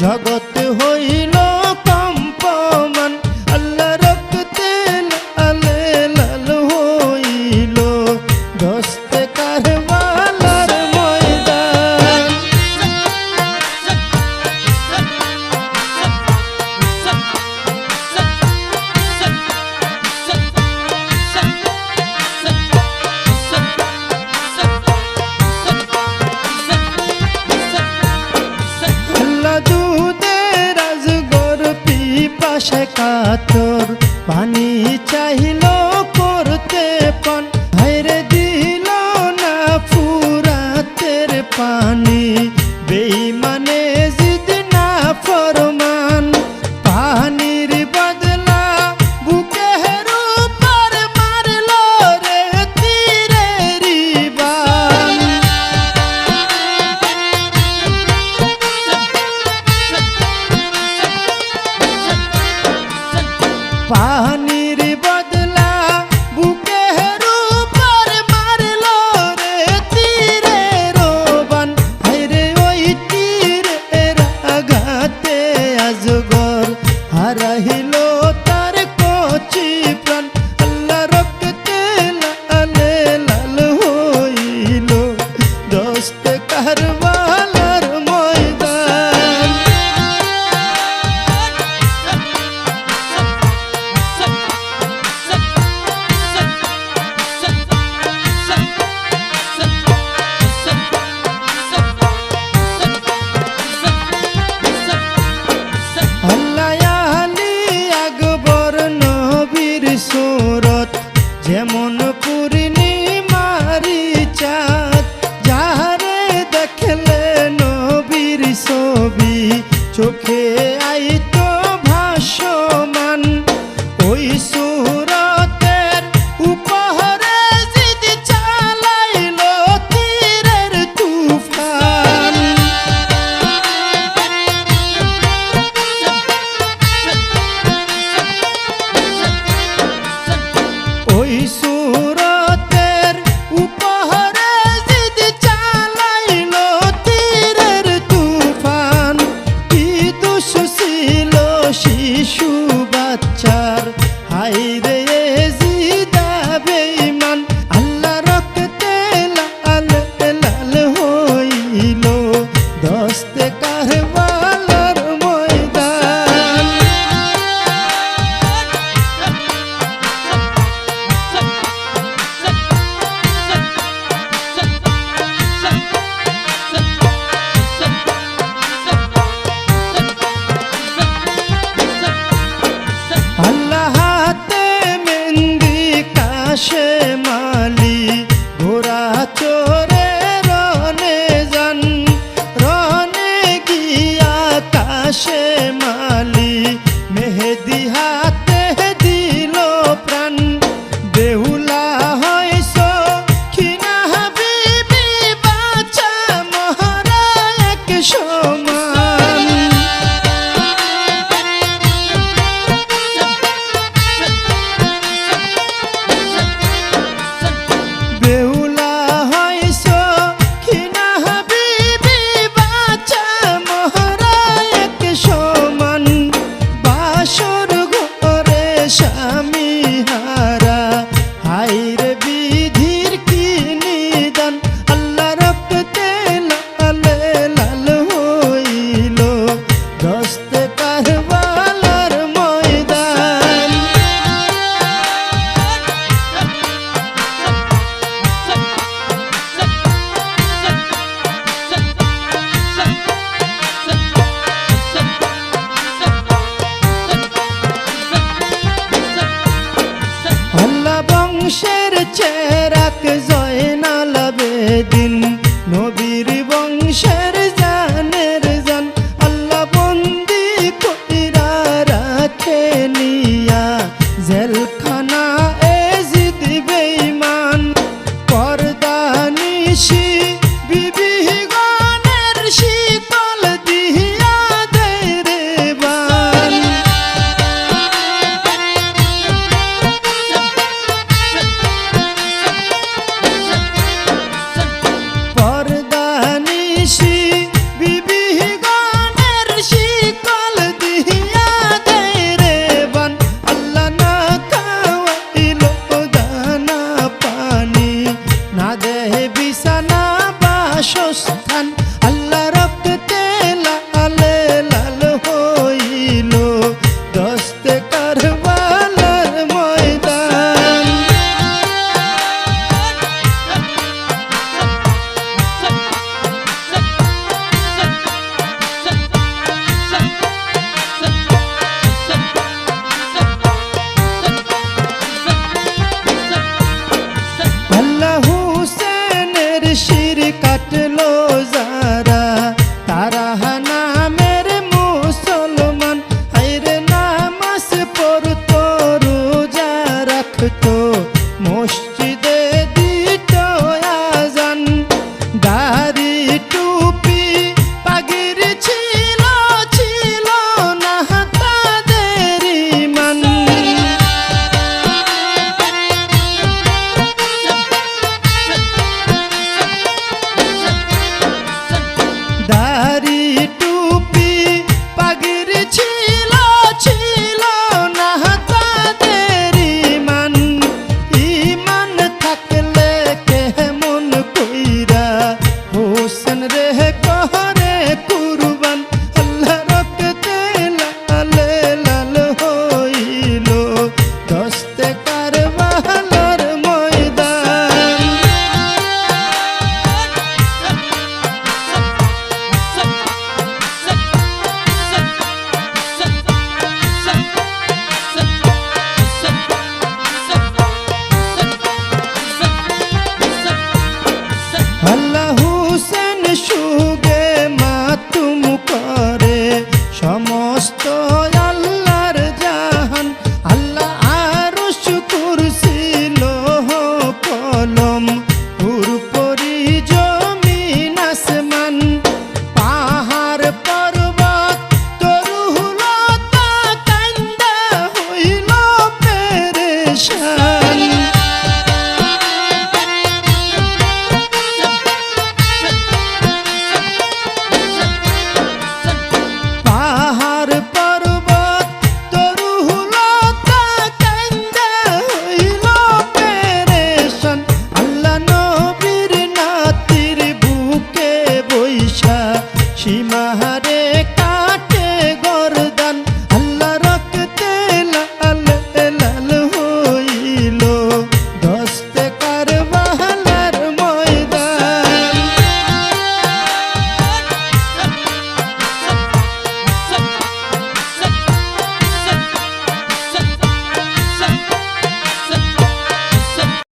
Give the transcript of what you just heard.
জগত তোর পানি চাহিল করতে পান। হাইরে দিল না পুরাতের পানি। शहर में তাই তো ভাসমান ওই সু বংশের চেরাক জয়নাল বেদিন নবীর বংশের জানের জান আল্লাহ বন্দি কইরা রাখে নিয়া। জেলখানা এ জিদ বেইমান পর্দা নিশি